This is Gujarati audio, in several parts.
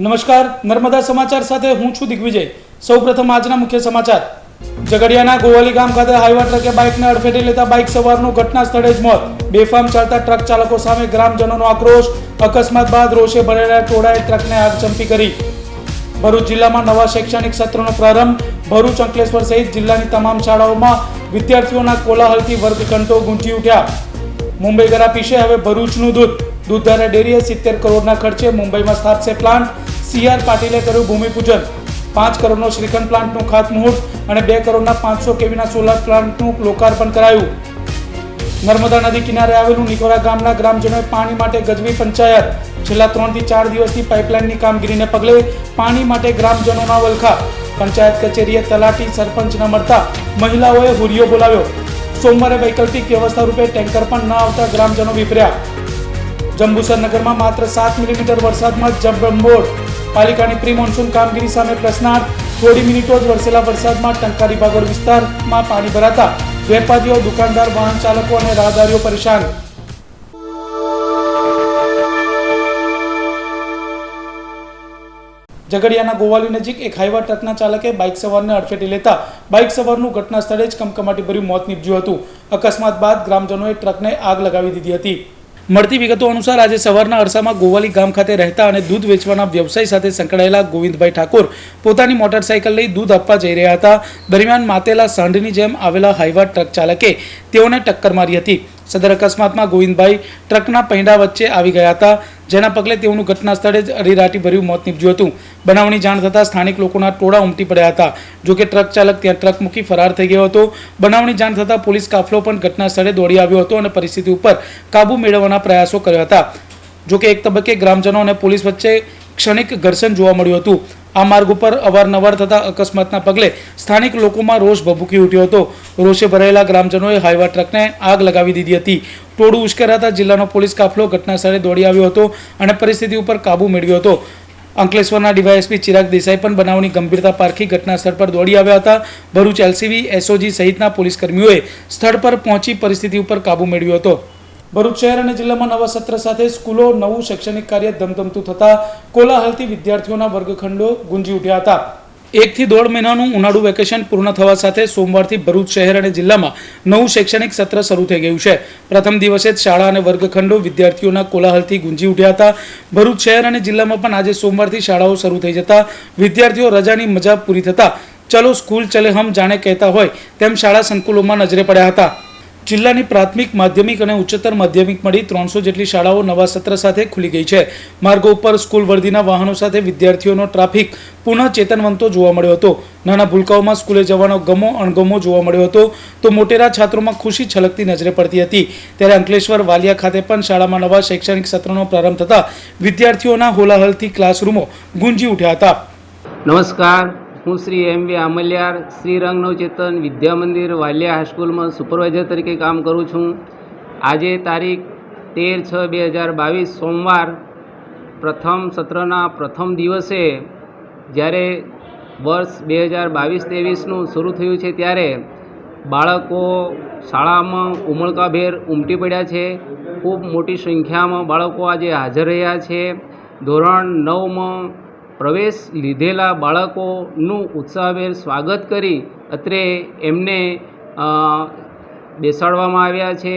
નમસ્કાર, નર્મદા સમાચાર સાથે હું છું દિગ્વિજય. સૌપ્રથમ આજના મુખ્ય સમાચાર. ઝઘડિયાના ગોવાલી ગામ ખાતે હાઈવા ટ્રકે બાઇકને અડફેટે લેતા બાઇક સવારનું ઘટના સ્થળે જ મોત. બેફામ ચાલતા ટ્રક ચાલકો સામે ગ્રામજનોનો આક્રોશ. અકસ્માત બાદ રોષે ભરેલા ટોળાએ ટ્રકને આગ ચંપી કરી. ભરૂચ જિલ્લામાં નવા શૈક્ષણિક સત્રનો પ્રારંભ. ભરૂચ, અંકલેશ્વર સહિત જિલ્લાની તમામ શાળાઓમાં વિદ્યાર્થીઓના કોલાહલથી વર્ગઘંટો ગુંજી ઉઠ્યા. મુંબઈ ગરા પીશે હવે ભરૂચનું દૂધ દૂધધારા ડેરીએ સિત્તેર કરોડના ખર્ચે મુંબઈમાં સ્થાપશે પ્લાન્ટ. સી આર પાટીલે કર્યું ભૂમિપૂજન. પાંચ કરોડનો શ્રીખંડ પ્લાન્ટનું ખાતમુહૂર્ત અને બે કરોડના પાંચસો કેવીના સોલાર પ્લાન્ટનું લોકાર્પણ કરાયું. નર્મદા નદી કિનારે આવેલું નિકોરા ગામના ગ્રામજનોએ પાણી માટે ગજવી પંચાયત. છેલ્લા ત્રણથી ચાર દિવસથી પાઇપલાઇનની કામગીરીને પગલે પાણી માટે ગ્રામજનોના વલખા. પંચાયત કચેરીએ તલાટી સરપંચ ન મળતા મહિલાઓએ હુરિયો બોલાવ્યો. સોમવારે વૈકલ્પિક વ્યવસ્થા રૂપે ટેન્કર પણ ન આવતા ગ્રામજનો વિફર્યા જંબુસર નગરમાં માત્ર સાત મિલીમીટર વરસાદમાં જબંબોળ પાલિકાની પ્રી મોન્સૂન કામગીરી સામે પ્રશ્નાર્થ. થોડી મિનિટો જ વરસેલા વરસાદમાં ટંકારી બાગોળ વિસ્તારમાં પાણી ભરાતા વેપારીઓ, દુકાનદાર, વાહન ચાલકો અને રાહદારીઓ પરેશાન. ઝઘડિયાના ગોવાલી નજીક એક હાઈવા ટ્રકના ચાલકે બાઇક સવારને અડફેટે લેતા બાઇક સવારનું ઘટના સ્થળે જ કમકમાટીભર્યું મોત નીપજ્યું હતું. અકસ્માત બાદ ગ્રામજનોએ ટ્રકને આગ લગાવી દીધી હતી. મળતી વિગતો અનુસાર આજે સવારના અરસામાં ગોવાલી ગામ ખાતે રહેતા અને દૂધ વેચવાના વ્યવસાય સાથે સંકળાયેલા ગોવિંદભાઈ ઠાકોર પોતાની મોટરસાયકલ લઈ દૂધ આપવા જઈ રહ્યા હતા. દરમિયાન માતેલા સાંઢની જેમ આવેલા હાઈવા ટ્રક ચાલકે તેઓને ટક્કર મારી હતી. સદર અકસ્માતમાં ગોવિંદભાઈ ટ્રકના પૈંડા વચ્ચે આવી ગયા હતા. જેના પગલે તેઓનું ઘટના સ્થળે જ અરીરાટી ભર્યું મોત નીપજ્યું હતું. બનાવની જાણ થતાં સ્થાનિક લોકોના ટોળા ઉમટી પડ્યા હતા. જોકે ટ્રક ચાલક ત્યાં ટ્રક મૂકી ફરાર થઈ ગયો હતો. બનાવની જાણ થતાં પોલીસ કાફલો પણ ઘટના સ્થળે દોડી આવ્યો હતો અને પરિસ્થિતિ ઉપર કાબુ મેળવવાના પ્રયાસો કર્યા હતા. જોકે એક તબક્કે ગ્રામજનો અને પોલીસ વચ્ચે ક્ષણિક ઘર્ષણ જોવા મળ્યું હતું. આ માર્ગ ઉપર અવારનવાર થતા અકસ્માતના પગલે સ્થાનિક લોકોમાં રોષ ભભૂકી ઉઠ્યો હતો. રોષે ભરાયેલા ગ્રામજનોએ હાઈવા ટ્રકને આગ લગાવી દીધી હતી. ટોળું ઉશ્કેરાતા જિલ્લાનો પોલીસ કાફલો ઘટના સ્થળે દોડી આવ્યો હતો અને પરિસ્થિતિ ઉપર કાબુ મેળવ્યો હતો. અંકલેશ્વરના ડીવાયએસપી ચિરાગ દેસાઈ પણ બનાવની ગંભીરતા પારખી ઘટના સ્થળ પર દોડી આવ્યા હતા. ભરૂચ એલસીબી, એસઓજી સહિતના પોલીસ કર્મીઓએ સ્થળ પર પહોંચી પરિસ્થિતિ ઉપર કાબુ મેળવ્યો હતો. ભરૂચ શહેર અને જિલ્લામાં નવા સત્ર સાથે સ્કૂલો, નવું શૈક્ષણિક કાર્ય ધમધમતું થતા કોલાહલથી વિદ્યાર્થીઓના વર્ગખંડો ગુંજી ઉઠ્યા હતા. એકથી દોઢ મહિનાનું ઉનાળુ વેકેશન પૂર્ણ થવા સાથે સોમવારથી ભરૂચ શહેર અને જિલ્લામાં નવું શૈક્ષણિક સત્ર શરૂ થઈ ગયું છે. પ્રથમ દિવસે જ શાળા અને વર્ગખંડો વિદ્યાર્થીઓના કોલાહલથી ગુંજી ઉઠ્યા હતા. ભરૂચ શહેર અને જિલ્લામાં પણ આજે સોમવારથી શાળાઓ શરૂ થઈ જતા વિદ્યાર્થીઓ રજાની મજા પૂરી થતા, ચલો સ્કૂલ ચલે હમ જાણે કહેતા હોય તેમ શાળા સંકુલોમાં નજરે પડ્યા હતા. જિલ્લાની પ્રાથમિક, માધ્યમિક અને ઉચ્ચતર માધ્યમિક મળી ત્રણસો જેટલી શાળાઓ નવા સત્ર સાથે ખુલી ગઈ છે. માર્ગો ઉપર સ્કૂલ વર્દીના વાહનો સાથે વિદ્યાર્થીઓનો ટ્રાફિક પુનઃ ચેતનવંતો જોવા મળ્યો હતો. નાના ભૂલકાઓમાં સ્કૂલે જવાનો ગમો અણગમો જોવા મળ્યો હતો. તો મોટેરા છાત્રોમાં ખુશી છલકતી નજરે પડતી હતી. ત્યારે અંકલેશ્વર વાલિયા ખાતે પણ શાળામાં નવા શૈક્ષણિક સત્રનો પ્રારંભ થતા વિદ્યાર્થીઓના હોલાહલથી ક્લાસરૂમો ગુંજી ઉઠ્યા હતા. નમસ્કાર. હું શ્રી એમ વી આમલિયાર શ્રી રંગ નવચેતન વિદ્યા મંદિર વાલિયા હાઈસ્કૂલમાં સુપરવાઇઝર તરીકે કામ કરું છું. આજે તારીખ તેર છ બે હજાર બાવીસ સોમવાર, પ્રથમ સત્રના પ્રથમ દિવસે જ્યારે વર્ષ બે હજાર બાવીસ ત્રેવીસનું શરૂ થયું છે ત્યારે બાળકો શાળામાં ઉમળકાભેર ઉમટી પડ્યા છે. ખૂબ મોટી સંખ્યામાં બાળકો આજે હાજર રહ્યા છે. ધોરણ નવમાં પ્રવેશ લીધેલા બાળકોનું ઉત્સાહભેર સ્વાગત કરી અત્રે એમને બેસાડવામાં આવ્યા છે.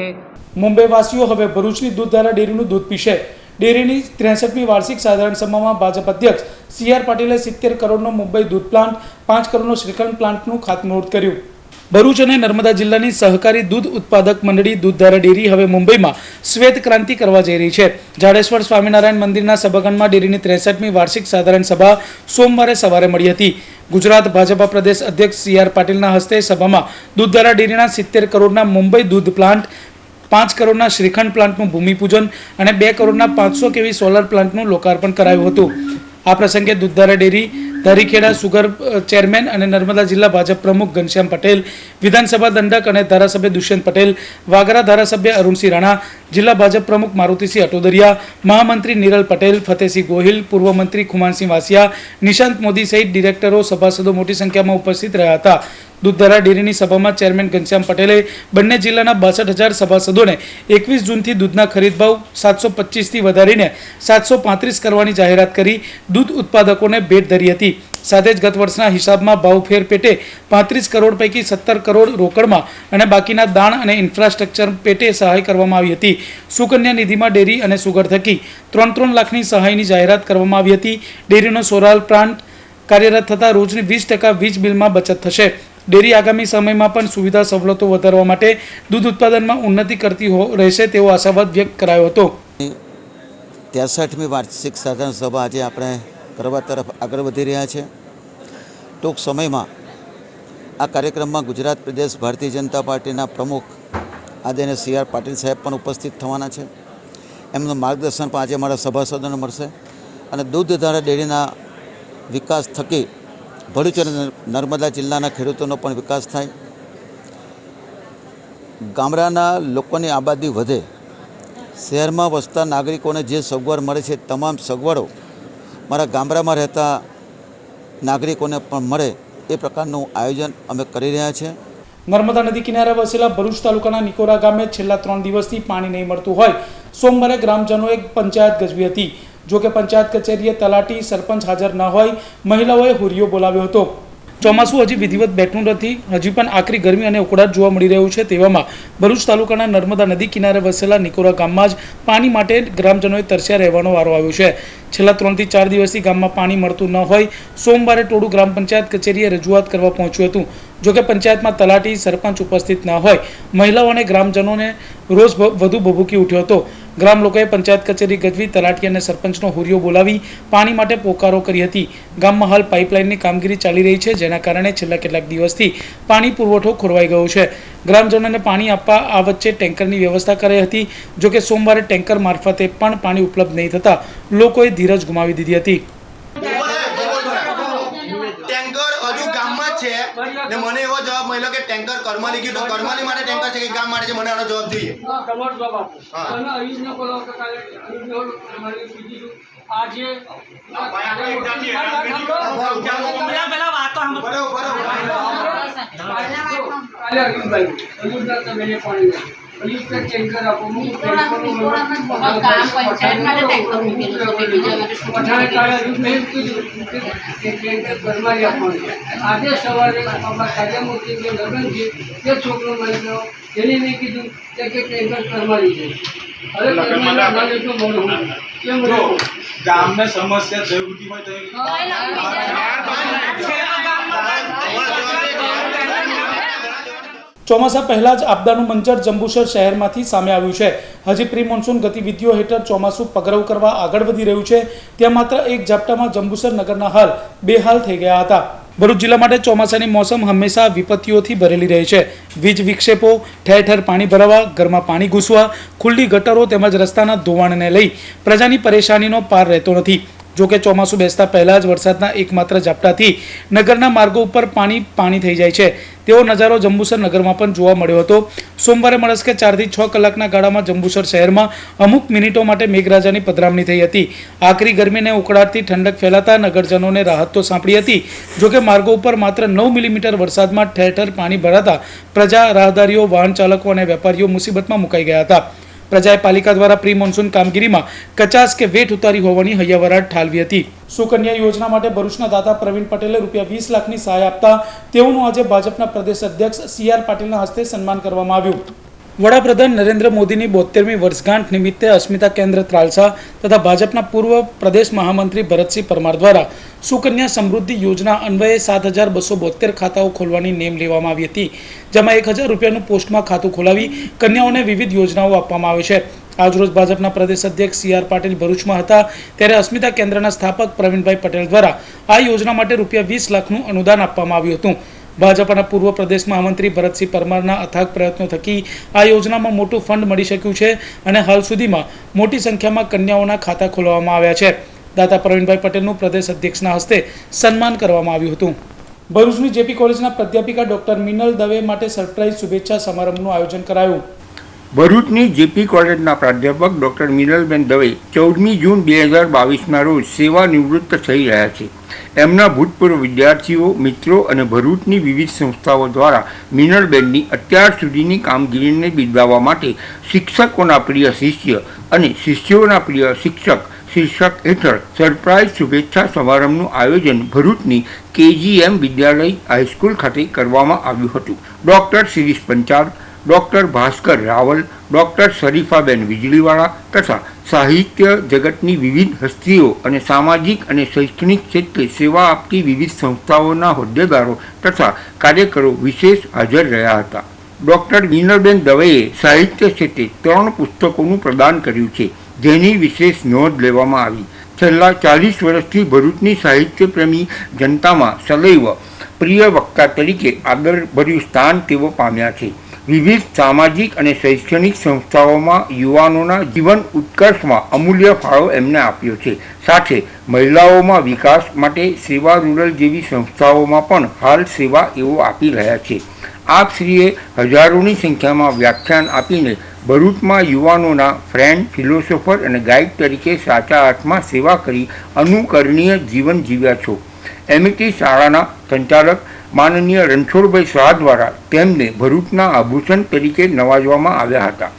મુંબઈવાસીઓ હવે ભરૂચની દૂધધારા ડેરીનું દૂધ પીશે. ડેરીની ત્રેસઠમી વાર્ષિક સાધારણ સભામાં ભાજપ અધ્યક્ષ સી આર પાટીલે સિત્તેર કરોડનો મુંબઈ દૂધ પ્લાન્ટ, પાંચ કરોડનો શ્રીખંડ પ્લાન્ટનું ખાતમુહૂર્ત કર્યું. ભરૂચ અને નર્મદા જિલ્લાની સહકારી દૂધ ઉત્પાદક મંડળી દૂધધારા ડેરી હવે મુંબઈમાં શ્વેત ક્રાંતિ કરવા જઈ રહી છે. જાડેશ્વર સ્વામિનારાયણ મંદિરના સભાખંડમાં ડેરીની ત્રેસઠમી વાર્ષિક સાધારણ સભા સોમવારે સવારે મળી હતી. ગુજરાત ભાજપા પ્રદેશ અધ્યક્ષ સી આર પાટીલના હસ્તે સભામાં દૂધધારા ડેરીના સિત્તેર કરોડના મુંબઈ દૂધ પ્લાન્ટ, પાંચ કરોડના શ્રીખંડ પ્લાન્ટનું ભૂમિપૂજન અને બે કરોડના પાંચસો કેવી સોલર પ્લાન્ટનું લોકાર્પણ કરાયું હતું. આ પ્રસંગે Dudhdhara dairy Dharikheda sugar chairman અને નર્મદા જિલ્લા ભાજપ પ્રમુખ ઘનશ્યામ પટેલ, વિધાનસભા દંડક અને ધારાસભ્ય દુષ્યંત પટેલ, વાગરા ધારાસભ્ય અરુણસિંહ રાણા, જિલ્લા ભાજપ પ્રમુખ મારુતિસિંહ અટોદરિયા, મહામંત્રી નિરલ પટેલ, ફતેહસિંહ ગોહિલ, પૂર્વ મંત્રી ખુમાનસિંહ વાસિયા, નિશાંત મોદી સહિત ડિરેક્ટરો, સભાસદો મોટી સંખ્યામાં ઉપસ્થિત રહ્યા હતા. દૂધધારા ડેરીની સભામાં ચેરમેન ઘનશ્યામ પટેલે બંને જિલ્લાના બાસઠ હજાર સભાસદોને એકવીસ જૂનથી દૂધના ખરીદ ભાવ સાતસો પચીસથી વધારીને સાતસો પાંત્રીસ કરવાની જાહેરાત કરી દૂધ ઉત્પાદકોને ભેટ ધરી હતી. સાથે જ ગત વર્ષના હિસાબમાં ભાવફેર પેટે પાંત્રીસ કરોડ પૈકી સત્તર કરોડ રોકડમાં અને બાકીના દાણ અને ઇન્ફ્રાસ્ટ્રક્ચર પેટે સહાય કરવામાં આવી હતી. સુકન્યા નિધિમાં ડેરી અને સુગર થકી ત્રણ ત્રણ લાખની સહાયની જાહેરાત કરવામાં આવી હતી. ડેરીનો સોરાલ પ્લાન્ટ કાર્યરત થતાં રોજની વીસ ટકા વીજ બિલમાં બચત થશે. ડેરી આગામી સમયમાં પણ સુવિધા સવલતો વધારવા માટે દૂધ ઉત્પાદનમાં ઉન્નતિ કરતી રહેશે તેવો આશાવાદ વ્યક્ત કરાયો હતો. ત્રેસઠમી વાર્ષિક સાધારણ સભા આજે આપણે કરવા તરફ આગળ વધી રહ્યા છે. ટૂંક સમયમાં આ કાર્યક્રમમાં ગુજરાત પ્રદેશ ભારતીય જનતા પાર્ટીના પ્રમુખ આદરણીય સી આર પાટીલ સાહેબ પણ ઉપસ્થિત થવાના છે. એમનું માર્ગદર્શન પણ આજે મારા સભાસદોને મળશે અને દૂધધારા ડેરીના વિકાસ થકી ભરૂચ અને નર્મદા જિલ્લાના ખેડૂતોનો પણ વિકાસ થાય. ગામડાના લોકોની આબાદી વધે. શહેરમાં વસતા નાગરિકોને જે સગવડ મળે છે, તમામ સગવડો મારા ગામડામાં રહેતા નાગરિકોને પણ મળે એ પ્રકારનું આયોજન અમે કરી રહ્યા છીએ નર્મદા નદી કિનારે વસેલા ભરૂચ તાલુકાના નિકોરા ગામે છેલ્લા ત્રણ દિવસથી પાણી નહીં મળતું હોય. સોમવારે ગ્રામજનોએ પંચાયત ગજવી હતી. જો કે પંચાયત કચેરીએ તલાટી સરપંચ હાજર ન હોય, મહિલાઓએ હુરિયો બોલાવ્યો હતો. ચોમાસું હજી વિધિવત બેઠું નથી, હજી પણ આકરી ગરમી અને ઉકળાટ જોવા મળી રહ્યું છે તેવામાં. ભરૂચ તાલુકાના નર્મદા નદી કિનારે વસેલા નિકોરા ગામમાં જ પાણી માટે ગ્રામજનોએ તરસ્યા રહેવાનો વારો આવ્યો છે. છેલ્લા ત્રણથી ચાર દિવસથી ગામમાં પાણી મળતું ન હોય, સોમવારે ટોળું ગ્રામ પંચાયત કચેરીએ રજૂઆત કરવા પહોંચ્યું હતું. જોકે પંચાયતમાં તલાટી સરપંચ ઉપસ્થિત ન હોય, મહિલાઓ અને ગ્રામજનોને રોજ વધુ ભભૂકી ઉઠ્યો હતો. ગ્રામ લોકોએ પંચાયત કચેરી ગજવી તલાટી અને સરપંચનો હુરિયો બોલાવી પાણી માટે પોકારો કરી હતી. ગામમાં હાલ પાઇપલાઇનની કામગીરી ચાલી રહી છે, જેના કારણે છેલ્લા કેટલાક દિવસથી પાણી પુરવઠો ખોરવાઈ ગયો છે. ગ્રામજનોને પાણી આપવા આ વચ્ચે ટેન્કરની વ્યવસ્થા કરાઈ હતી, જોકે સોમવારે ટેન્કર મારફતે પણ પાણી ઉપલબ્ધ નહીં થતાં લોકોએ ધીરજ ગુમાવી દીધી હતી ટેન્કર હજુ ગામમાં જ છે ને મને એવો જવાબ મળ્યો કે ટેન્કર કરમાલી ગયું તો કરમાલી માટે ટેન્કર છે કે ગામ માટે છે મને આનો જવાબ જોઈએ. તમારો જવાબ આપો. તમે અયુબને બોલો કે કાલે તમારી બીજી આજે કાલે કીધું આજે સવારે આપણા જે લગ્ન છે તે છોકરો ગયો એને મેં કીધું કે ટેન્કર કરવાની બોલું? ગામને સમસ્યા જરૂરી હોય તો ચોમાસા પહેલા જ આપદાનું મંજર જંબુસર શહેરમાંથી સામે આવ્યું છે. હજી પ્રી મોન્સૂન ગતિવિધિઓ હેઠળ ચોમાસું પગરવ કરવા આગળ વધી રહ્યું છે. ત્યાં માત્ર એક ઝાપટામાં જંબુસર નગરના હાલ બેહાલ થઈ ગયા હતા. ભરૂચ જિલ્લા માટે ચોમાસાની મોસમ હંમેશા વિપત્તિઓથી ભરેલી રહે છે. વીજ વિક્ષેપો ઠેર ઠેર પાણી ભરાવા, ઘરમાં પાણી ઘૂસવા, ખુલ્લી ગટરો તેમજ રસ્તાના ધોવાણને લઈ પ્રજાની પરેશાનીનો પાર રહેતો નથી. જો કે ચોમાસું બેસતા પહેલા જ વરસાદના એકમાત્ર ઝાપટાથી નગરના માર્ગો ઉપર પાણી પાણી થઈ જાય છે. તેવો નજારો જંબુસર નગરમાં પણ જોવા મળ્યો હતો. સોમવારે મળસ્કે ચારથી છ કલાકના ગાળામાં જંબુસર શહેરમાં અમુક મિનિટો માટે મેઘરાજાની પધરામણી થઈ હતી. આકરી ગરમીને ઉકળાટથી ઠંડક ફેલાતા નગરજનોને રાહત તો સાંપડી હતી. જોકે માર્ગો ઉપર માત્ર નવ મિલીમીટર વરસાદમાં ઠેર ઠેર પાણી ભરાતા પ્રજા રાહદારીઓ, વાહન ચાલકો અને વેપારીઓ મુસીબતમાં મુકાઈ ગયા હતા. પ્રજાએ પાલિકા દ્વારા પ્રી મોન્સૂન કામગીરીમાં કચાસ કે વેઠ ઉતારી હોવાની હૈયાવરાટ ઠાલવી હતી. સુકન્યા યોજના માટે ભરૂચના દાતા પ્રવીણ પટેલે રૂપિયા વીસ લાખની સહાય આપતા તેઓનું આજે ભાજપના પ્રદેશ અધ્યક્ષ સી આર પાટીલના હસ્તે સન્માન કરવામાં આવ્યું. વડાપ્રધાન નરેન્દ્ર મોદીની બોતેરમી વર્ષગાંઠ નિમિત્તે અસ્મિતા કેન્દ્ર ત્રાલસા તથા ભાજપના પૂર્વ પ્રદેશ મહામંત્રી ભરતસિંહ પરમાર દ્વારા સુકન્યા સમૃદ્ધિ યોજના અન્વયે સાત હજાર બસો બોતેર ખાતાઓ ખોલવાની નેમ લેવામાં આવી હતી, જેમાં એક હજાર રૂપિયાનું પોસ્ટમાં ખાતું ખોલાવી કન્યાઓને વિવિધ યોજનાઓ આપવામાં આવે છે. આજરોજ ભાજપના પ્રદેશ અધ્યક્ષ સી આર પાટીલ ભરૂચમાં હતા, ત્યારે અસ્મિતા કેન્દ્રના સ્થાપક પ્રવીણભાઈ પટેલ દ્વારા આ યોજના માટે રૂપિયા વીસ લાખનું અનુદાન આપવામાં આવ્યું હતું. ભાજપના પૂર્વ પ્રદેશ મહામંત્રી ભરતસિંહ પરમારના અથાગ પ્રયત્નો થકી આ યોજનામાં મોટું ફંડ મળી શક્યું છે અને હાલ સુધીમાં મોટી સંખ્યામાં કન્યાઓના ખાતા ખોલવામાં આવ્યા છે. દાતા પ્રવીણભાઈ પટેલનું પ્રદેશ અધ્યક્ષના હસ્તે સન્માન કરવામાં આવ્યું હતું. ભરૂચની જેપી કોલેજના પ્રાધ્યાપિકા ડોક્ટર મિનલ દવે માટે સરપ્રાઇઝ શુભેચ્છા સમારંભનું આયોજન કરાયું. ભરૂચની જેપી કોલેજના પ્રાધ્યાપક ડૉક્ટર મિનલબેન દવે ચૌદમી જૂન બે હજાર બાવીસના રોજ સેવા નિવૃત્ત થઈ રહ્યા છે. એમના ભૂતપૂર્વ વિદ્યાર્થીઓ, મિત્રો અને ભરૂચની વિવિધ સંસ્થાઓ દ્વારા મિનલબેનની અત્યાર સુધીની કામગીરીને બિરદાવવા માટે શિક્ષકોના પ્રિય શિષ્ય અને શિષ્યોના પ્રિય શિક્ષક શીર્ષક હેઠળ સરપ્રાઇઝ શુભેચ્છા સમારંભનું આયોજન ભરૂચની કેજીએમ વિદ્યાલય હાઈસ્કૂલ ખાતે કરવામાં આવ્યું હતું. Doctor Shirish Panchal doctor Bhaskar Raval, doctor Sharifaben Vijaliwala તથા સાહિત્ય જગતની વિવિધ હસ્તીઓ અને સામાજિક અને શૈક્ષણિક ક્ષેત્રે સેવા આપતી વિવિધ સંસ્થાઓના હોદ્દેદારો તથા કાર્યકરો વિશેષ હાજર રહ્યા હતા. ડૉક્ટર વિનરબેન દવેએ સાહિત્ય ક્ષેત્રે ત્રણ પુસ્તકોનું પ્રદાન કર્યું છે, જેની વિશેષ નોંધ લેવામાં આવી. છેલ્લા ચાલીસ વર્ષથી ભરૂચની સાહિત્ય પ્રેમી જનતામાં સદૈવ પ્રિય વક્તા તરીકે આદરભર્યું સ્થાન તેઓ પામ્યા છે. વિવિધ સામાજિક અને શૈક્ષણિક સંસ્થાઓમાં યુવાનોના જીવન ઉત્કર્ષમાં અમૂલ્ય ફાળો એમને આપ્યો છે. સાથે મહિલાઓમાં વિકાસ માટે સેવા રૂરલ જેવી સંસ્થાઓમાં પણ હાલ સેવા એવો આપી રહ્યા છે. આપશ્રીએ હજારોની સંખ્યામાં વ્યાખ્યાન આપીને ભરૂચમાં યુવાનોના ફ્રેન્ડ, ફિલોસોફર અને ગાઈડ તરીકે સાચા અર્થમાં સેવા કરી અનુકરણીય જીવન જીવ્યા છો. એમિટી શાળાના સંચાલક માનનીય રણછોડભાઈ શાહ દ્વારા તેમને ભરૂચના આભૂષણ તરીકે નવાજવામાં આવ્યા હતા.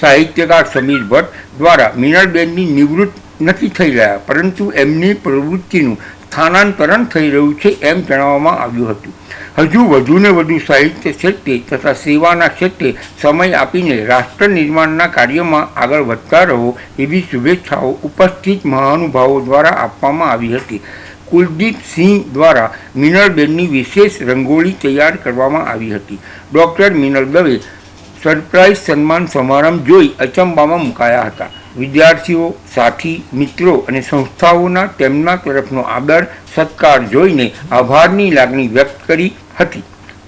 સાહિત્યકાર સમીર ભટ્ટ દ્વારા મીનાબેનની નિવૃત્ત નથી થઈ રહ્યા, પરંતુ એમની પ્રવૃત્તિનું સ્થાનાંતરણ થઈ રહ્યું છે એમ જણાવવામાં આવ્યું હતું. હજુ વધુને વધુ સાહિત્ય ક્ષેત્રે તથા સેવાના ક્ષેત્રે સમય આપીને રાષ્ટ્ર નિર્માણના કાર્યમાં આગળ વધતા રહો એવી શુભેચ્છાઓ ઉપસ્થિત મહાનુભાવો દ્વારા આપવામાં આવી હતી. કુલદીપ સિંહ દ્વારા મિનલબેનની વિશેષ રંગોળી તૈયાર કરવામાં આવી હતી. ડૉક્ટર મિનલ દવે સરપ્રાઇઝ સન્માન સમારંભ જોઈ અચંબામાં મુકાયા હતા. વિદ્યાર્થીઓ, સાથી, મિત્રો અને સંસ્થાઓના તેમના તરફનો આદર, સત્કાર જોઈને આભારની લાગણી વ્યક્ત કરી હતી.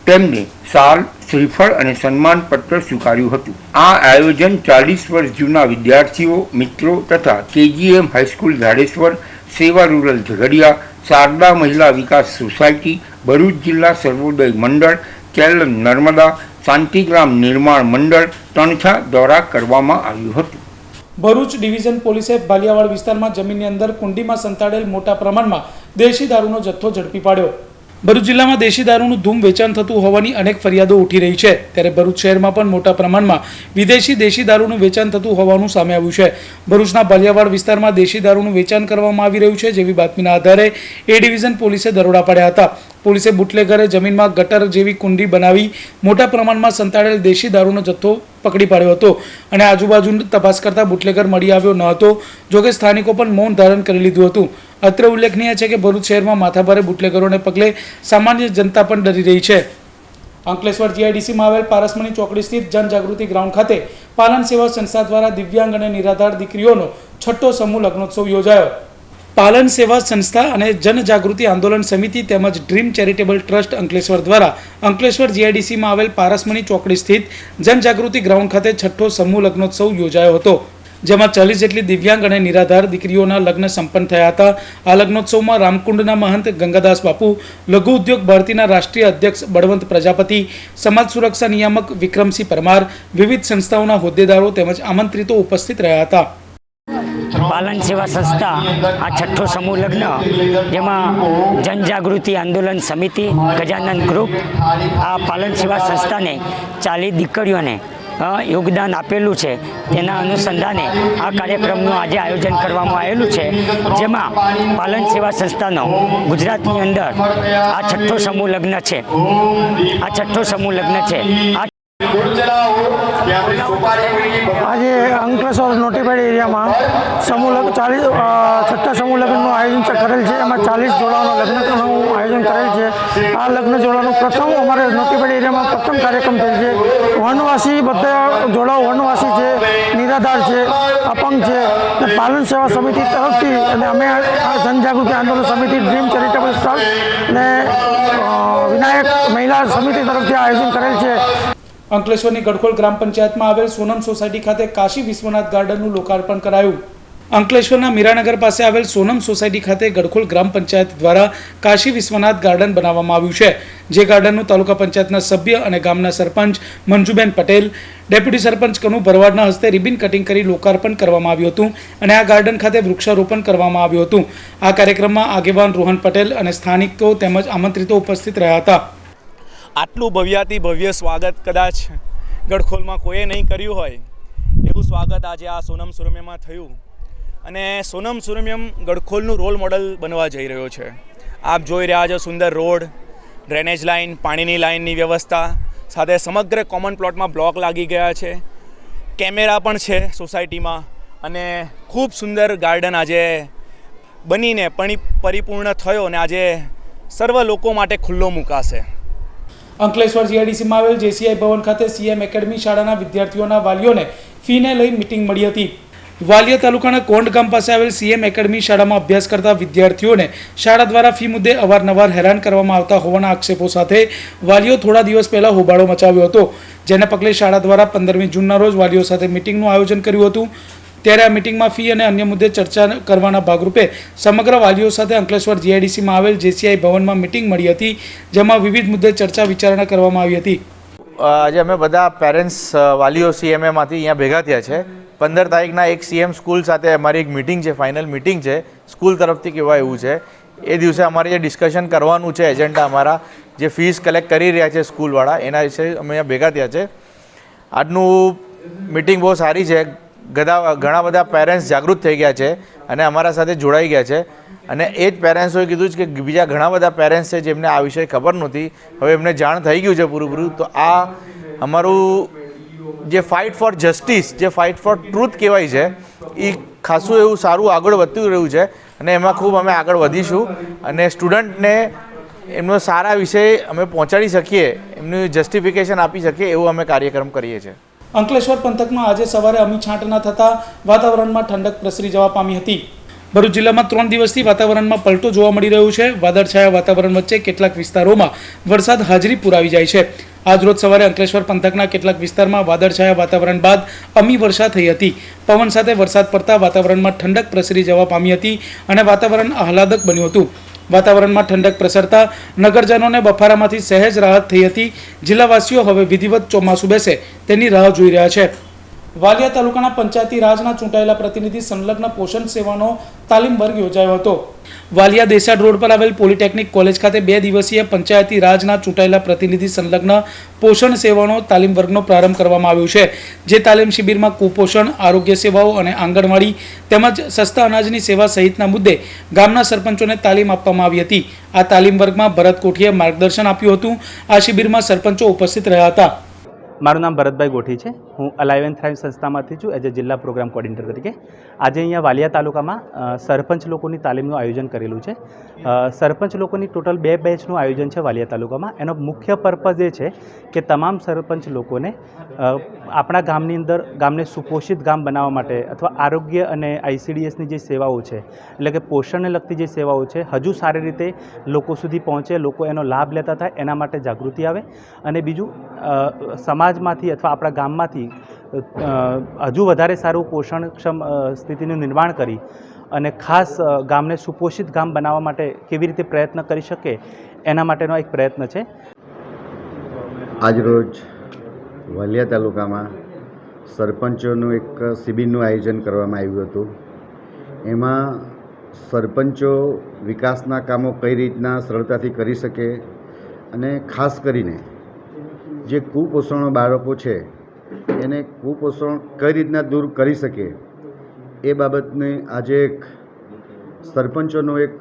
તેમને સાલ, શ્રીફળ અને સન્માનપત્ર સ્વીકાર્યું હતું. આ આયોજન ચાલીસ વર્ષ જૂના વિદ્યાર્થીઓ, મિત્રો તથા કેજીએમ હાઈસ્કૂલ ધારેશ્વર સેવા રૂરલ ઝઘડિયા, શારદા મહિલા વિકાસ સોસાયટી, ભરૂચ જિલ્લા સર્વોદય મંડળ કેલન નર્મદા, શાંતિગ્રામ નિર્માણ મંડળ, તણછા દ્વારા કરવામાં આવ્યું હતું. ભરૂચ ડિવિઝન પોલીસે ભાલિયાવાડ વિસ્તારમાં જમીનની અંદર કુંડીમાં સંતાડેલ મોટા પ્રમાણમાં દેશી દારૂનો જથ્થો ઝડપી પાડ્યો. ભરૂચ જિલ્લામાં દેશી દારૂનું ધૂમ વેચાણ થતું હોવાની અનેક ફરિયાદો ઉઠી રહી છે. ત્યારે ભરૂચ શહેરમાં પણ મોટા પ્રમાણમાં વિદેશી દેશી દારૂનું વેચાણ થતું હોવાનું સામે આવ્યું છે. ભરૂચના બાલિયાવાડ વિસ્તારમાં દેશી દારૂનું વેચાણ કરવામાં આવી રહ્યું છે, જેવી બાતમીના આધારે એ ડિવિઝન પોલીસે દરોડા પાડ્યા હતા. પોલીસે બુટલેગરે જમીનમાં ગટર જેવી કુંડી બનાવી મોટા પ્રમાણમાં સંતાડેલ દેશી દારૂનો જથ્થો પકડી પાડ્યો હતો અને આજુબાજુ તપાસ કરતા બુટલેગર મળી આવ્યો ન હતો, જોકે સ્થાનિકો પણ મૌન ધારણ કરી લીધું હતું. અત્રે ઉલ્લેખનીય છે કે ભરૂચ શહેરમાં માથાભારે બુટલેગરોને પગલે સામાન્ય જનતા પણ ડરી રહી છે. અંકલેશ્વર જીઆઈડીસીમાં આવેલ પારસમણી ચોકડી સ્થિત જનજાગૃતિ ગ્રાઉન્ડ ખાતે પાલન સેવા સંસ્થા દ્વારા દિવ્યાંગ અને નિરાધાર દીકરીઓનો છઠ્ઠો સમૂહ લગ્નોત્સવ યોજાયો. પાલન સેવા સંસ્થા અને જનજાગૃતિ આંદોલન સમિતિ તેમજ ડ્રીમ ચેરિટેબલ ટ્રસ્ટ અંકલેશ્વર દ્વારા અંકલેશ્વર જીઆઈડીસીમાં આવેલ પારસમણી ચોકડી સ્થિત જનજાગૃતિ ગ્રાઉન્ડ ખાતે છઠ્ઠો સમૂહ લગ્નોત્સવ યોજાયો હતો. જેમાં ચાલીસ જેટલી દિવ્યાંગ અને નિરાધાર દીકરીઓના લગ્ન સંપન્ન થયા હતા. આ લગ્નોત્સવમાં રામકુંડના મહંત ગંગાદાસ બાપુ, લઘુ ઉદ્યોગ ભારતીના રાષ્ટ્રીય અધ્યક્ષ બળવંત પ્રજાપતિ, સમાજ સુરક્ષા નિયામક વિક્રમસિંહ પરમાર, વિવિધ સંસ્થાઓના હોદ્દેદારો તેમજ આમંત્રિતો ઉપસ્થિત રહ્યા હતા. પાલન સેવા સંસ્થા, આ છઠ્ઠો સમૂહ લગ્ન, જેમાં જનજાગૃતિ આંદોલન સમિતિ, ગજાનંદ ગ્રુપ, આ પાલન સેવા સંસ્થાને ચાલી દીકરીઓને યોગદાન આપેલું છે. તેના અનુસંધાને આ કાર્યક્રમનું આજે આયોજન કરવામાં આવેલું છે, જેમાં પાલન સેવા સંસ્થાનો ગુજરાતની અંદર આ છઠ્ઠો સમૂહ લગ્ન છે. આ છઠ્ઠો સમૂહ લગ્ન છે. આ આજે અંકલેશ્વર નોટિફાઈડ એરિયામાં સમૂહ લગ્ન ચાલીસ છઠ્ઠા સમૂહ લગ્નનું આયોજન કરેલ છે. એમાં ચાલીસ જોડાનું લગ્નનું આયોજન કરેલ છે. આ લગ્ન જોડાનું પ્રથમ અમારે નોટિફાઈડ એરિયામાં પ્રથમ કાર્યક્રમ થયેલ છે. વનવાસી બધા જોડાઓ, વનવાસી છે, નિરાધાર છે, અપંગ છે અને પાલન સેવા સમિતિ તરફથી અને અમે આ જનજાગૃતિ આંદોલન સમિતિ ડ્રીમ ચેરિટેબલ ટ્રસ્ટ અને વિનાયક મહિલા સમિતિ તરફથી આયોજન કરેલ છે. અંકલેશ્વરની ગડખોલ ગ્રામ પંચાયતમાં આવેલ સોનમ સોસાયટી ખાતે કાશી વિશ્વનાથ ગાર્ડનનું લોકાર્પણ કરાયું. અંકલેશ્વરના મીરાનગર પાસે આવેલ સોનમ સોસાયટી ખાતે ગડખોલ ગ્રામ પંચાયત દ્વારા કાશી વિશ્વનાથ ગાર્ડન બનાવવામાં આવ્યું છે. જે ગાર્ડનનું તાલુકા પંચાયતના સભ્ય અને ગામના સરપંચ મંજુબેન પટેલ, ડેપ્યુટી સરપંચ કનુ ભરવાડના હસ્તે રિબિન કટિંગ કરી લોકાર્પણ કરવામાં આવ્યું હતું અને આ ગાર્ડન ખાતે વૃક્ષારોપણ કરવામાં આવ્યું હતું. આ કાર્યક્રમમાં આગેવાન રોહન પટેલ અને સ્થાનિકો તેમજ આમંત્રિતો ઉપસ્થિત રહ્યા હતા. આટલું ભવ્યાતિ ભવ્ય સ્વાગત કદાચ ગડખોલમાં કોઈએ નહીં કર્યું હોય, એવું સ્વાગત આજે આ સોનમ સુરમ્યમાં થયું. અને સોનમ સુરમ્યમ ગડખોલનું રોલ મોડલ બનવા જઈ રહ્યો છે. આપ જોઈ રહ્યા છો સુંદર રોડ ડ્રેનેજ લાઇન, પાણીની લાઇનની વ્યવસ્થા, સાથે સમગ્ર કોમન પ્લોટમાં બ્લોક લાગી ગયા છે. કેમેરા પણ છે સોસાયટીમાં અને ખૂબ સુંદર ગાર્ડન આજે બનીને પરિપૂર્ણ થયો અને આજે સર્વ લોકો માટે ખુલ્લો મુકાશે. અંકલેશ્વર જીઆઈડીસીમાં આવેલ જેસીઆઈ ભવન ખાતે સીએમ એકેડમી શાળાના વિદ્યાર્થીઓના વાલીઓને ફીને લઈ મિટિંગ મળી હતી. વાલિયા તાલુકાના કોંડ ગામ પાસે આવેલ સીએમ એકેડમી શાળામાં અભ્યાસ કરતા વિદ્યાર્થીઓને શાળા દ્વારા ફી મુદ્દે અવારનવાર હેરાન કરવામાં આવતા હોવાના આક્ષેપો સાથે વાલીઓ થોડા દિવસ પહેલા હોબાળો મચાવ્યો હતો, જેના પગલે શાળા દ્વારા પંદરમી જૂનના રોજ વાલીઓ સાથે મિટિંગનું આયોજન કર્યું હતું. ત્યારે આ મિટિંગમાં ફી અને અન્ય મુદ્દે ચર્ચા કરવાના ભાગરૂપે સમગ્ર વાલીઓ સાથે અંકલેશ્વર જીઆઈડીસીમાં આવેલ જેસીઆઈ ભવનમાં મિટિંગ મળી હતી, જેમાં વિવિધ મુદ્દે ચર્ચા વિચારણા કરવામાં આવી હતી. આજે અમે બધા પેરેન્ટ્સ વાલીઓ સીએમએમાંથી અહીંયા ભેગા થયા છે. પંદર તારીખના એક સીએમ સ્કૂલ સાથે અમારી એક મિટિંગ છે ફાઇનલ મિટિંગ છે. સ્કૂલ તરફથી કહેવાય એવું છે. એ દિવસે અમારે જે ડિસ્કશન કરવાનું છે એજન્ડા અમારા, જે ફીસ કલેક્ટ કરી રહ્યા છે સ્કૂલવાળા એના વિશે અમે અહીંયા ભેગા થયા છે. આજનું મિટિંગ બહુ સારી છે. ગધા, ઘણા બધા પેરેન્ટ્સ જાગૃત થઈ ગયા છે અને અમારા સાથે જોડાઈ ગયા છે. અને એ જ પેરેન્ટ્સોએ કીધું છે કે બીજા ઘણા બધા પેરેન્ટ્સ છે જેમને આ વિષય ખબર નહોતી. હવે એમને જાણ થઈ ગયું છે પૂરું પૂરું તો આ અમારું જે ફાઇટ ફોર જસ્ટિસ જે ફાઇટ ફોર ટ્રુથ કહેવાય છે એ ખાસું એવું સારું આગળ વધતું રહ્યું છે અને એમાં ખૂબ અમે આગળ વધીશું. અને સ્ટુડન્ટને એમનો સારા વિષય અમે પહોંચાડી શકીએ, એમનું જસ્ટિફિકેશન આપી શકીએ એવું અમે કાર્યક્રમ કરીએ છીએ. અંકલેશ્વર પંથકમાં આજે સવારે અમી છાંટના થતા વાતાવરણમાં ઠંડક પ્રસરી જવા પામી હતી. ભરૂચ જિલ્લામાં ત્રણ દિવસથી વાતાવરણમાં પલટો જોવા મળી રહ્યો છે. વાદળછાયા વાતાવરણ વચ્ચે કેટલાક વિસ્તારોમાં વરસાદ હાજરી પુરાવી જાય છે. આજરોજ સવારે અંકલેશ્વર પંથકના કેટલાક વિસ્તારમાં વાદળછાયા વાતાવરણ બાદ અમી વર્ષા થઈ હતી. પવન સાથે વરસાદ પડતા વાતાવરણમાં ઠંડક પ્રસરી જવા પામી હતી અને વાતાવરણ આહલાદક બન્યું હતું. વાતાવરણમાં ઠંડક પ્રસરતા નગરજનોને બફારામાંથી સહેજ રાહત થઈ હતી. જિલ્લાવાસીઓ હવે વિધિવત ચોમાસું બેસે તેની રાહ જોઈ રહ્યા છે. વાલિયા તાલુકાના પંચાયતી રાજના ચૂંટાયેલા પ્રતિનિધિ સંલગ્ન પોષણ સેવાનો તાલીમ વર્ગ યોજાયો હતો. વાલિયા દેસાડ રોડ પર આવેલ પોલિટેકનિક કોલેજ ખાતે બે દિવસીય પંચાયતી રાજના ચૂંટાયેલા પ્રતિનિધિ સંલગ્ન પોષણ સેવાનો તાલીમ વર્ગનો પ્રારંભ કરવામાં આવ્યો છે, જે તાલીમ શિબિરમાં કુપોષણ, આરોગ્ય સેવાઓ અને આંગણવાડી તેમજ સસ્તા અનાજની સેવા સહિતના મુદ્દે ગામના સરપંચોને તાલીમ આપવામાં આવી હતી. આ તાલીમ વર્ગમાં ભરત કોઠીએ માર્ગદર્શન આપ્યું હતું. આ શિબિરમાં સરપંચો ઉપસ્થિત રહ્યા હતા. મારું નામ ભરતભાઈ ગોઠી છે. હું અલાઇવ એન્ડ સંસ્થામાંથી છું એઝ અ જિલ્લા પ્રોગ્રામ કોર્ડિનેટર તરીકે. આજે અહીંયા વાલિયા તાલુકામાં સરપંચ લોકોની તાલીમનું આયોજન કરેલું છે. સરપંચ લોકોની ટોટલ બે બેચનું આયોજન છે વાલિયા તાલુકામાં. એનો મુખ્ય પર્પઝ એ છે કે તમામ સરપંચ લોકોને આપણા ગામની અંદર ગામને સુપોષિત ગામ બનાવવા માટે અથવા આરોગ્ય અને આઈસીડીએસની જે સેવાઓ છે, એટલે કે પોષણને લગતી જે સેવાઓ છે, હજુ સારી રીતે લોકો સુધી પહોંચે, લોકો એનો લાભ લેતા થાય, એના માટે જાગૃતિ આવે. અને બીજું સમાજમાંથી અથવા આપણા ગામમાંથી હજુ વધારે સારું પોષણક્ષમ સ્થિતિનું નિર્માણ કરી અને ખાસ ગામને સુપોષિત ગામ બનાવવા માટે કેવી રીતે પ્રયત્ન કરી શકે એના માટેનો એક પ્રયત્ન છે. આજરોજ વાલિયા તાલુકામાં સરપંચોનું એક શિબિરનું આયોજન કરવામાં આવ્યું હતું. એમાં સરપંચો વિકાસના કામો કઈ રીતના સરળતાથી કરી શકે અને ખાસ કરીને જે કુપોષણો બાળકો છે એને કુપોષણ કઈ રીતના દૂર કરી શકે એ બાબતને આજે એક સરપંચોનું એક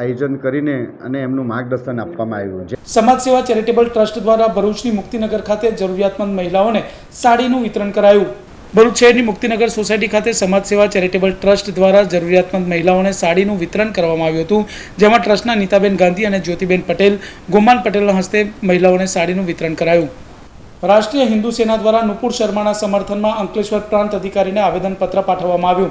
આયોજન કરીને અને એમનું માર્ગદર્શન આપવામાં આવ્યું છે. સમાજ સેવા ચેરિટેબલ ટ્રસ્ટ દ્વારા ભરૂચની મુક્તિનગર ખાતે જરૂરિયાતમંદ મહિલાઓને સાડીનું વિતરણ કરાયું. ભરૂચ શહેરની મુક્તિનગર સોસાયટી ખાતે સમાજ સેવા ચેરિટેબલ ટ્રસ્ટ દ્વારા જરૂરિયાતમંદ મહિલાઓને સાડીનું વિતરણ કરવામાં આવ્યું હતું, જેમાં ટ્રસ્ટના નીતાબેન ગાંધી અને જ્યોતિબેન પટેલ, ગોમાન પટેલના હસ્તે મહિલાઓને સાડીનું વિતરણ કરાયું. રાષ્ટ્રીય હિન્દુ સેના દ્વારા નુપુર શર્માના સમર્થનમાં અંકલેશ્વર પ્રાંત અધિકારીને આવેદનપત્ર પાઠવવામાં આવ્યું.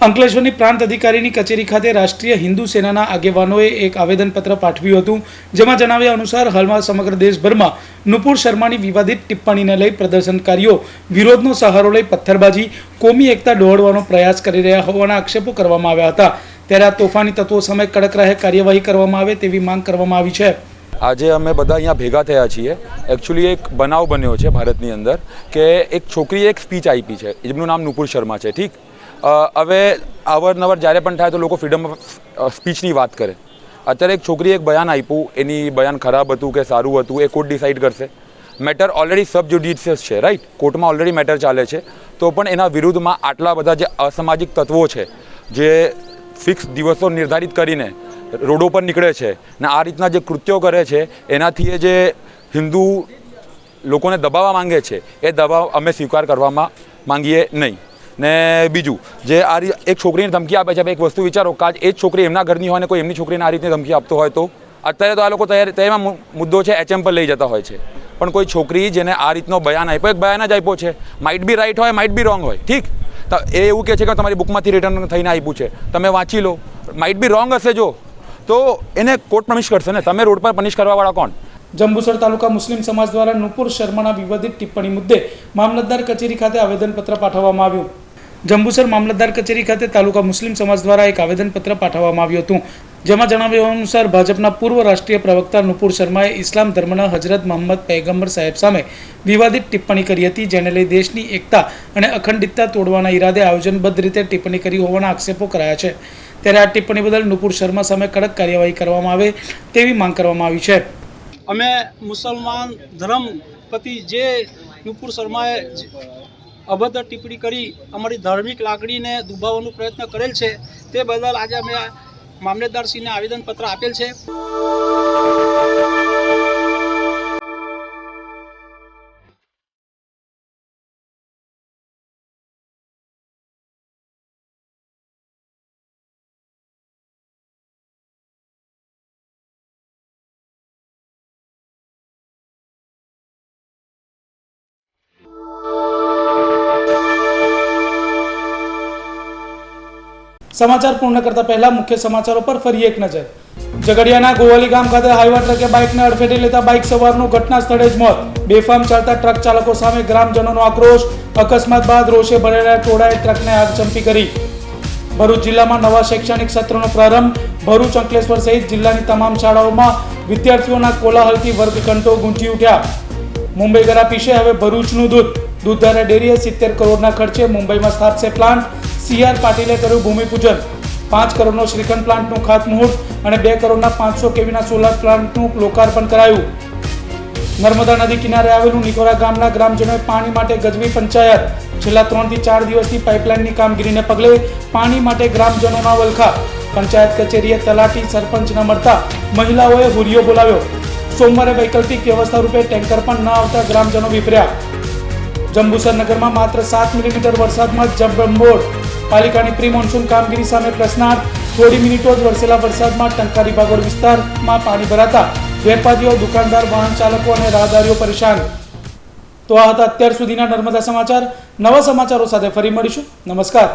અંકલેશ્વરની પ્રાંત અધિકારીની કચેરી ખાતે રાષ્ટ્રીય હિન્દુ સેનાના આગેવાનોએ એક આવેદનપત્ર પાઠવ્યું હતું, જેમાં જણાવ્યા અનુસાર હાલમાં સમગ્ર દેશભરમાં નુપુર શર્માની વિવાદિત ટિપ્પણીને લઈ પ્રદર્શનકારીઓ વિરોધનો સહારો લઈ પથ્થરબાજી, કોમી એકતા દોહડવાનો પ્રયાસ કરી રહ્યા હોવાના આક્ષેપો કરવામાં આવ્યા હતા. ત્યારે આ તોફાની તત્વો સામે કડક રહે કાર્યવાહી કરવામાં આવે તેવી માંગ કરવામાં આવી છે. આજે અમે બધા અહીંયા ભેગા થયા છીએ. એકચ્યુઅલી એક બનાવ બન્યો છે ભારતની અંદર કે એક છોકરીએ એક સ્પીચ આપી છે. જેમનું નામ નુપુર શર્મા છે, ઠીક? હવે અવારનવાર જ્યારે પણ થાય તો લોકો ફ્રીડમ ઓફ સ્પીચની વાત કરે. અત્યારે એક છોકરીએ એક બયાન આપ્યું. એની બયાન ખરાબ હતું કે સારું હતું, એ કોર્ટ ડિસાઇડ કરશે. મેટર ઓલરેડી સબ જ્યુડિશિયસ છે રાઈટ કોર્ટમાં ઓલરેડી મેટર ચાલે છે. તો પણ એના વિરુદ્ધમાં આટલા બધા જે અસામાજિક તત્વો છે, જે ફિક્સ દિવસો નિર્ધારિત કરીને રોડો પર નીકળે છે ને આ રીતના જે કૃત્યો કરે છે, એનાથી એ જે હિન્દુ લોકોને દબાવવા માંગે છે, એ દબાવ અમે સ્વીકાર કરવામાં માંગીએ નહીં. ને બીજું, જે આ એક છોકરીને ધમકી આપે છે, એક વસ્તુ વિચારો કાચ એ જ છોકરી એમના ઘરની હોય ને કોઈ એમની છોકરીને આ રીતની ધમકી આપતો હોય તો? અત્યારે તો આ લોકો તૈયાર તેમાં મુદ્દો છે, એચએમ પર લઈ જતા હોય છે. પણ કોઈ છોકરી જેને આ રીતનો બયાન આપ્યો, એક બયાન જ આપ્યો છે. માઇટ બી રાઈટ હોય માઇટ બી રોંગ હોય, ઠીક? તો એ એવું કહે છે કે તમારી બુકમાંથી રિટર્ન થઈને આપ્યું છે. તમે વાંચી લો. માઇટ બી રોંગ હશે જો. તો એને કોર્ટ પનિશ કરશે ને? તમે રોડ પર પનિશ કરવાવાળા કોણ? જંબુસર તાલુકા મુસ્લિમ સમાજ દ્વારા નુપુર શર્માના વિવાદિત ટિપ્પણી મુદ્દે મામલતદાર કચેરી ખાતે આવેદનપત્ર પાઠવવામાં આવ્યું. જંબુસર મામલતદાર કચેરી ખાતે તાલુકા મુસ્લિમ સમાજ દ્વારા એક આવેદનપત્ર પાઠવવામાં આવ્યું હતું. જેમાં જણાવ્યા અનુસાર ભાજપના પૂર્વ રાષ્ટ્રીય પ્રવક્તા નુપુર શર્માએ ઇસ્લામ ધર્મના હજરત મોહમ્મદ પૈગંબર સાહેબ સામે વિવાદિત ટિપ્પણી કરી હતી, જેને લઈ દેશની એકતા અને અખંડિતતા તોડવાના ઈરાદે આયોજનબદ્ધ રીતે ટિપ્પણી કરી હોવાના આક્ષેપો કરાયા છે. ત્યારે આ ટિપ્પણી બદલ નુપુર શર્મા સામે કડક કાર્યવાહી કરવામાં આવે તેવી માંગ કરવામાં આવી છે. અમે મુસલમાન ધર્મ પ્રતિ જે નુપુર શર્માએ અભદ્ર ટિપ્પણી કરી, અમારી ધાર્મિક લાગણીને દુભાવવાનો પ્રયત્ન કરેલ છે, તે બદલ આજે અમે મામલેદારશ્રીને આવેદનપત્ર આપેલ છે. સમાચાર પૂર્ણ કરતા પહેલા મુખ્ય સમાચારો પર ફરી એક નજર. ઝઘડિયાના ગોવાલી ગામ ખાતે હાઈવા ટ્રકે બાઇકને અડફેટે લેતા બાઇક સવારનું ઘટના સ્થળે જ મોત. બેફામ ચાલતા ટ્રક ચાલકો સામે ગ્રામજનોનો આક્રોશ. અકસ્માત બાદ રોષે ભરેલા ટોળાએ ટ્રકને આગચંપી કરી. ભરૂચ જિલ્લામાં નવા શૈક્ષણિક સત્રનો પ્રારંભ. ભરૂચ અંકલેશ્વર સહિત જિલ્લાની તમામ શાળાઓમાં વિદ્યાર્થીઓના કોલાહલથી વર્ગઘંટો ગુંજી ઉઠ્યા. મુંબઈ ગરા પીશે હવે ભરૂચનું દૂધ. દૂધધારા ડેરીએ સિત્તેર કરોડના ખર્ચે મુંબઈમાં સ્થાપશે પ્લાન્ટ સી આર પાટીલે કર્યું ભૂમિપૂજન. પાંચ કરોડનો શ્રીખંડ પ્લાન્ટનું ખાતમુહૂર્ત અને બે કરોડના પાંચસો કેવીના સોલાર પ્લાન્ટનું લોકાર્પણ કરાયું. નર્મદા નદી કિનારે આવેલું નિકોરા ગામના ગ્રામજનોએ પાણી માટે ગજવી પંચાયત. છેલ્લા ત્રણથી ચાર દિવસથી પાઇપલાઇનની કામગીરીને પગલે પાણી માટે ગ્રામજનોના વલખા. પંચાયત કચેરીએ તલાટી સરપંચ ન મળતા મહિલાઓએ હુરિયો બોલાવ્યો. સોમવારે વૈકલ્પિક વ્યવસ્થા રૂપે ટેન્કર પણ ન આવતા ગ્રામજનો વિફર્યા. જંબુસર નગરમાં માત્ર સાત મિલીમીટર વરસાદમાં જબરંબોળ પાલિકાની પ્રી મોન્સૂન કામગીરી સામે પ્રશ્નાર્થ. થોડી મિનિટો જ વરસેલા વરસાદમાં ટંકારી બાગોળ વિસ્તારમાં પાણી ભરાતા વેપારીઓ, દુકાનદાર, વાહન ચાલકો અને રાહદારીઓ પરેશાન. તો આ હતા અત્યાર સુધીના નર્મદા સમાચાર. નવા સમાચારો સાથે ફરી મળીશું. નમસ્કાર.